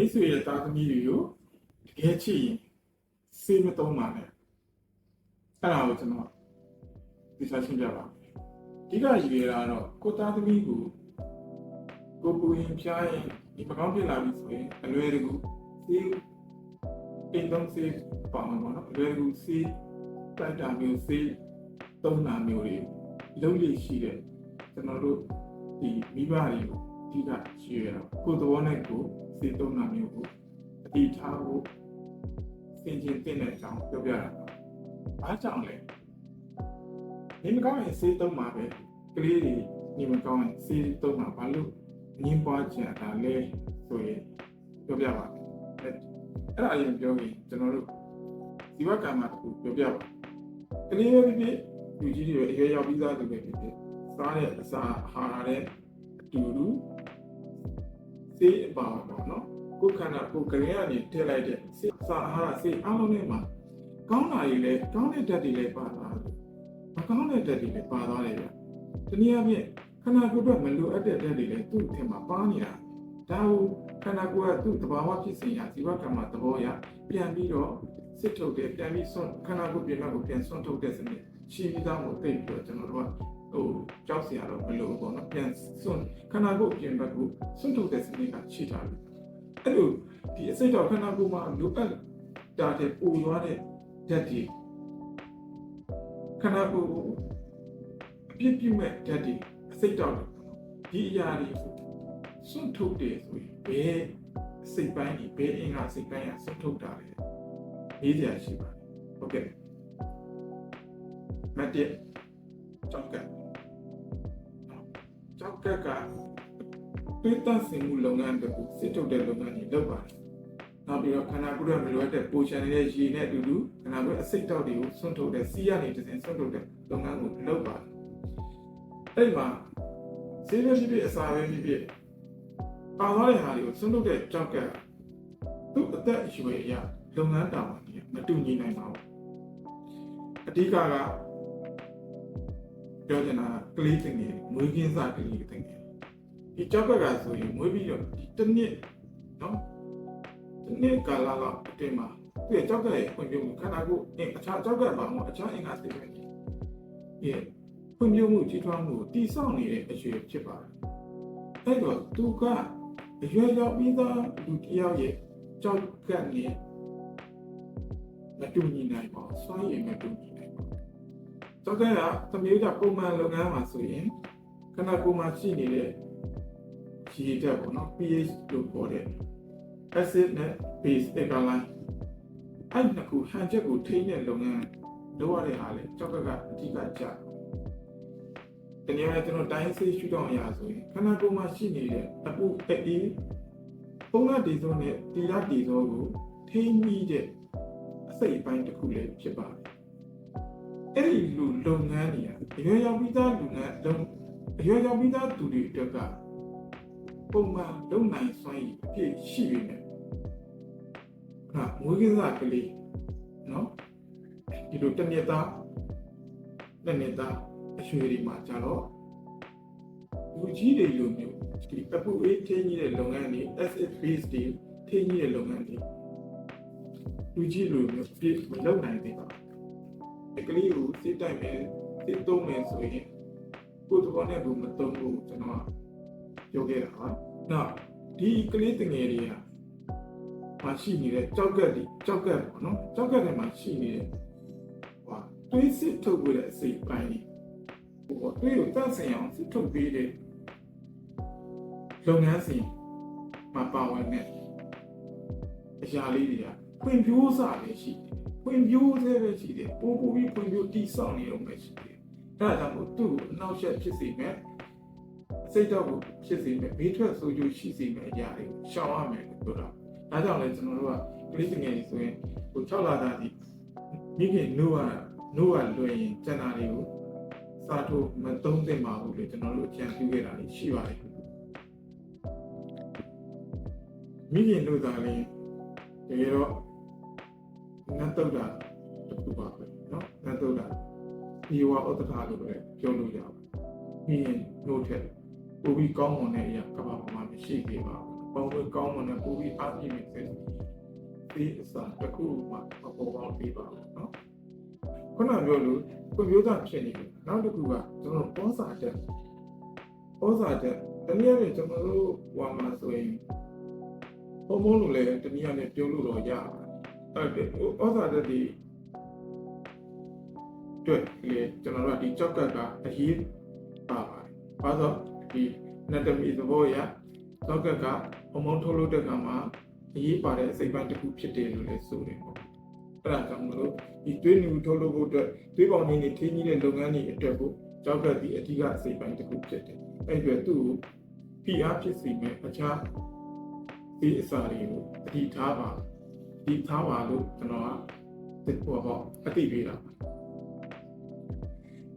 မိတ်ဆွေရဲ့တာသမီတွေကိုတကယ်ချစ်ရင်စေးမသုံးပါနဲ့အဲ့ဒါကိုကျွန်တော်ဒီစားရှင်းပြပါမယ်အဓိကရည်ရတာကတော့ကိုသားသမီးကိုကိုပူရင်ဖျားရင်ဒီမကောင်းဖြစ်လာပြီဆိုရင်အလွယ်တကူစေးအိမ်သုံးစေးပါမှာပေါ့နော်အလွယ်တကူစေးတိုက်တာမျိုးစေးသုံးတာမျိုးတွေလုံးလိရှိတဲ့ကျွန်တော်တို့ဒီမိဘတွေကိုအဓိကရှိရတော့ကိုယ်သဘောနဲ့ကိုယ် စေးသုံးတာမျိုးကိုအတိထားဖို့စင်ကျင်တင်တဲ့အကြောင်းပြောပြတာပါ။အားကြောင့်လဲနေမကောင်းရင်စေးသုံးမှာပဲကလေးတွေနေမကောင်းရင်စေးသုံးမှာဘာလို့ငင်းပွားချင်တာလဲဆိုရင်ပြောပြပါမယ်။အဲ့အဲ့ဒါရင်ပြောရင်ကျွန်တော်တို့ဇီဝကံမှာတစ်ခုပြောပြပါကလေးပဲဖြစ်ဖြစ်လူကြီးတွေအရွယ်ရောက်ပြီးသားတွေပဲဖြစ်ဖြစ်စားတဲ့အစာအာဟာရတဲ့အတူတူ စေးအပါပေါ့နော်ကိုယ်ခန္ဓာကိုယ်ကလေးကနေထည့်လိုက်တဲ့စေးအစာအာဟာရစေးအားလုံးနဲ့မှာကောင်းတာတွေလည်းကောင်းတဲ့ဓာတ်တွေလည်းပါသွားတယ်မကောင်းတဲ့ဓာတ်တွေလည်းပါသွားတယ်ဗျတနည်းအားဖြင့်ခန္ဓာကိုယ်အတွက်မလိုအပ်တဲ့ဓာတ်တွေလည်းသူ့အထင်မှာပါနေတာဒါကိုခန္ဓာကိုယ်ကသူ့သဘာဝဖြစ်စဉ်ရာဇီဝကံမှာသဘောအရပြန်ပြီးတော့စစ်ထုတ်တယ်ပြန်ပြီးဆွန့်ခန္ဓာကိုယ်ပြင်ဘက်ကိုပြန်ဆွန့်ထုတ်တဲ့စနစ်ရှိပြီးသားကိုသိပြီးတော့ကျွန်တော်တို့က ဟိုကြောက်စရာတော့မလိုဘူးပေါ့နော်ပြန်ဆွန့်ခန္ဓာကိုယ်ပြင်ဘက်ကိုဆွန့်ထုတ်တဲ့စနစ်ကရှိထားတယ်အဲ့လိုဒီအစိတ်တော်ခန္ဓာကိုယ်မှာလိုအပ်တာတဲ့ပူသွားတဲ့ဓာတ်တွေခန္ဓာကိုယ်ကိုအပြစ်ပြုမဲ့ဓာတ်တွေအစိတ်တော်ဒီအရာတွေကိုဆွန့်ထုတ်တယ်ဆိုရင်ဘယ်စိတ်ပိုင်းကြီးဘယ်အင်္ဂါစိတ်ပိုင်းကဆွန့်ထုတ်တာလဲရေးစရာရှိပါတယ်ဟုတ်ကဲ့မတ်တက်ကြောက်က တ်ကြောက်ကတ်ကတွေးတတ်စင်မှုလုပ်ငန်းတွေကိုစစ်ထုတ်တဲ့လုပ်ငန်းတွေလုပ်ပါတယ်နောက်ပြီးတော့ခန္ဓာကိုယ်ရဲ့မလိုအပ်တဲ့ပိုရှင်တွေရေနဲ့အတူတူခန္ဓာကိုယ်အစိတ်တောက်တွေကိုဆွန့်ထုတ်တဲ့စီးရနေတစ်စင်ဆွန့်ထုတ်တဲ့လုပ်ငန်းကိုလုပ်ပါတယ်အဲ့မှာစေးရရှိဖြစ်အစာပဲဖြစ်ဖြစ်ပါသွားတဲ့ဟာတွေကိုဆွန့်ထုတ်တဲ့ကြောက်ကတ်သူ့အသက်အရွယ်အရလုပ်ငန်းတာဝန်တွေမတူညီနိုင်ပါဘူးအဓိကက ပြောချင်တာကလေးတင်နေမွေးကင်းစားကလေးတင်နေဒီကြောက်ကကဆိုရင်မွေးပြီးတော့ဒီတစ်နှစ်နော်တစ်နှစ်ကာလလောက်အတွင်းမှာသူ့ရဲ့ကြောက်ကရဲ့ဖွံ့ဖြိုးမှုခန္ဓာကိုယ်အင်းအခြားကြောက်ကပါမဟုတ်အခြားအင်္ဂါစိတ်တွေဒီဖွံ့ဖြိုးမှုကြီးထွားမှုကိုတည်ဆောက်နေတဲ့အရွယ်ဖြစ်ပါတယ်အဲ့တော့သူကအရွယ်ရောက်ပြီးသားလူတစ်ယောက်ရဲ့ကြောက်ကနဲ့မတူညီနိုင်ပါဘူးစွမ်းရည်မတူညီနိုင်ပါဘူး။ သောက်ကရသမီးကပုံမှန်လုပ်ငန်းမှာဆိုရင်ခဏကိုမှရှိနေတဲ့ခြေတက်ပေါ့နော် pH လို့ခေါ်တဲ့ acid နဲ့ base alkaline အဲ့ဒီနှစ်ခုဟန်ချက်ကိုထိန်းတဲ့လုပ်ငန်းလုပ်ရတဲ့ဟာလေကြောက်ကကအဓိကကြ။တနည်းအားဖြင့်ကျွန်တော်တိုင်းဆေးရှုထောင့်အရာဆိုရင်ခဏကိုမှရှိနေတဲ့အပူအေးပုံမှန်ဒီဇိုနဲ့တီလာဒီဇိုကိုထိန်းပြီးတဲ့အစိတ်အပိုင်းတစ်ခုလည်းဖြစ်ပါတယ်။ အဲ့ဒီလူလုပ်ငန်းတွေကအရွယ်ရောက်ပြီးသားလူငန်းလုံးအရွယ်ရောက်ပြီးသားသူတွေအတွက်ကပုံမှန်လုံနိုင်စွမ်းရည်အပြည့်ရှိနေတယ်။ဟာမွေးကစားကလေးနော်ဒီလိုတစ်နှစ်သားတစ်နှစ်သားအရွယ်တွေမှာကြတော့လူကြီးတွေလိုမျိုးဒီအပူအေးထင်းကြီးတဲ့လုပ်ငန်းတွေ asset base တွေထင်းကြီးတဲ့လုပ်ငန်းတွေလူကြီးလူမျိုးပြမလုပ်နိုင်သေးပါဘူး။ ကလေးကိုစိတ်တိုက်မယ်စိတ်သုံးမယ်ဆိုရင်ကိုယ်တော်နဲ့ဘူးမသုံးဘူးကျွန်တော်ပြောခဲ့တာပါ။နောက်ဒီကလေးတငယ်တွေကမရှိနေတဲ့ကြောက်ကက်တွေကြောက်ကက်ပေါ့နော်။ကြောက်ကက်တွေမှာရှိနေတဲ့ဟိုတွေးစစ်ထုတ်ပြီးတဲ့အစိတ်ပိုင်းတွေဟိုတွေးကိုတတ်ဆင်အောင်စစ်ထုတ်ပြီးတဲ့လုပ်ငန်းစဉ်မှာပါဝင်တဲ့အရာလေးတွေကဖွံ့ဖြိုးစာပဲရှိတယ် ဖွံ့ဖြိုးစေပဲရှိတယ်ပို့ပို့ပြီးဖွံ့ဖြိုးတည်ဆောက်နေတော့ပဲရှိတယ်ဒါကြောင့်မို့သူ့ကိုအနောက်ရှက်ဖြစ်စေမယ်စိတ်တော့ကိုဖြစ်စေမယ်ဘေးထွက်ဆိုးကျိုးရှိစေမယ်အရာတွေကိုရှောင်ရမယ်လို့ပြောတာဒါကြောင့်လည်းကျွန်တော်တို့ကကလေးငယ်တွေဆိုရင်ဟို6လသားဒီမိခင်နိုးရနိုးရလွယ်ရင်ကျန်တာတွေကိုစားထုတ်မသုံးသင့်ပါဘူးလို့ကျွန်တော်တို့အကြံပြုခဲ့တာရှိပါတယ်မိခင်တို့သာလည်းတကယ်တော့ နတ်တုတ်တာတစ်ခုပါပဲเนาะနတ်တုတ်တာဒီဝဩတ္တခါလို့ပဲပြောလို့ရပါတယ်။ပြီးရင်တို့ထက်ပိုပြီးကောင်းမွန်တဲ့အရာကမ္ဘာပေါ်မှာမရှိသေးပါဘူး။ ပေါင်းလို့ကောင်းမွန်တဲ့ပူပြီးအားပြည့်နေတဲ့ဒီအစာတစ်ခုမှအပေါ်ပေါင်းပေးပါဘူးเนาะခုနပြောလို့ကိုမျိုးသားဖြစ်နေတယ်နောက်တစ်ခုကကျွန်တော်ပေါ်စာတက်ပေါ်စာတက်တနည်းအားဖြင့်ကျွန်တော်တို့ဟိုမှာဆိုရင်ဟော်မုန်းလို့လည်းတနည်းအားဖြင့်ပြောလို့တော့ရပါတယ် အဲ့ဒါဩဇာတက်ဒီတွေ့လေကျွန်တော်တို့ကဒီကြောက်ကတ်ကအရေးပါပါတယ်။ဘာလို့ဒီ anatomy သဘောအရကြောက်ကတ်ကဟော်မုန်းထုတ်လုပ်တဲ့ကမှာအရေးပါတဲ့အစိတ်ပိုင်းတစ်ခုဖြစ်တယ်လို့လည်းဆိုတယ်ပေါ့။အဲ့ဒါကြောင့်မလို့ဒီသွေးနူထုတ်လုပ်ဖို့အတွက်သွေးပေါင်ရင်းတွေထင်းကြီးတဲ့လုပ်ငန်းတွေအတွက်ကိုကြောက်ကတ်ဒီအဓိကအစိတ်ပိုင်းတစ်ခုဖြစ်တယ်။အဲ့ဒီအတွက်သူ့ကိုဖိအားဖြစ်စေမဲ့အခြားဒီအစာတွေကိုအတိထားပါ ဒီထားပါလို့ကျွန်တော်ကဒီပေါ်ပေါ့အတိပေးတာပါ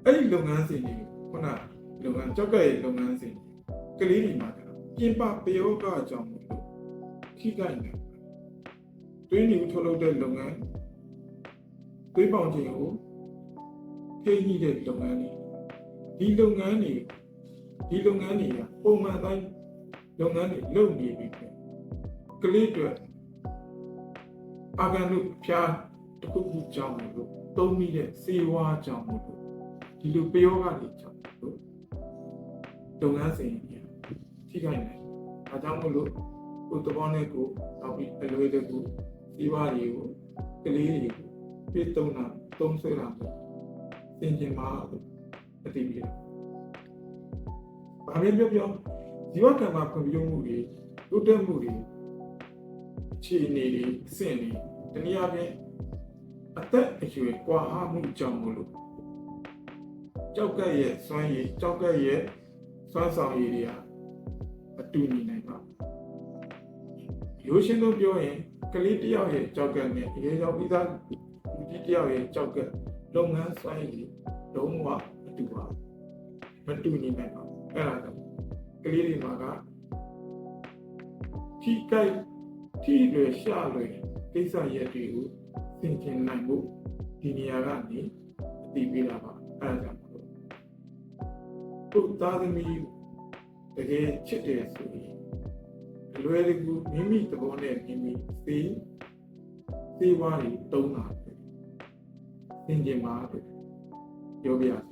အဲ့ဒီလုပ်ငန်းစဉ်တွေခုနလုပ်ငန်းကြောက်ကရဲ့လုပ်ငန်းစဉ်ကလေးတွေမှာကျတော့ပြင်ပပယောဂအကြောင်းမို့လို့ထိခိုက်နေတွင်းနေထုတ်လုပ်တဲ့လုပ်ငန်းသွေးပေါင်ခြင်းကိုထိညှိတဲ့လုပ်ငန်းတွေဒီလုပ်ငန်းတွေဒီလုပ်ငန်းတွေကပုံမှန်တိုင်းလုပ်ငန်းတွေလုပ်နေပြီပဲကလေးတွေ အာဂန်တို့ဖျားတစ်ခုခုကြောင်းလို့သုံးမိတဲ့စေဝါကြောင်းလို့ဒီလိုပယောဂတွေကြောင်းလို့လုပ်ငန်းစဉ်တွေထိခိုက်နေဒါကြောင့်မို့လို့ကိုယ်တဘောနဲ့ကိုနောက်ပြီးအလွယ်တကူစေဝါတွေကိုကလေးတွေကိုပြည့်တုံးတာသုံးဆွဲတာပေါ့သင်ကျင်မှာအတိပြတယ်ဘာပဲပြောပြောဇီဝကံမှာဖွံ့ဖြိုးမှုတွေတိုးတက်မှုတွေအ ခြေအနေတွေအဆင့်တွေတနည်းအားဖြင့်အသက်အရွယ်ကွာဟမှုကြောင့်မို့လို့ကြောက်ကက်ရဲ့စွမ်းရည်ကြောက်ကက်ရဲ့စွမ်းဆောင်ရည်တွေဟာအတူညီနိုင်ပါရိုးရှင်းလို့ပြောရင်ကလေးတစ်ယောက်ရဲ့ကြောက်ကက်နဲ့အရေးကြောင့်ပြီးသားလူကြီးတစ်ယောက်ရဲ့ကြောက်ကက်လုပ်ငန်းစွမ်းရည်လုံးဝမတူပါဘူးမတူညီနိုင်ပါဘူးအဲ့ဒါကြောင့်ကလေးတွေမှာကထိကိုက် ထိလွယ်ရှာလွယ်ကိစ္စရက်တွေကိုသင်ကျင်နိုင်ဖို့ဒီနေရာကနေအသိပေးတာပါအဲ့ဒါကြောင့်မလို့ကိုယ်သားသမီးတကယ်ချစ်တယ်ဆိုရင်အလွယ်တကူမိမိသဘောနဲ့မိမိစေးစေးဝါးတွေတုံးတာသင်ကျင်ပါလို့ပြောပြရစီ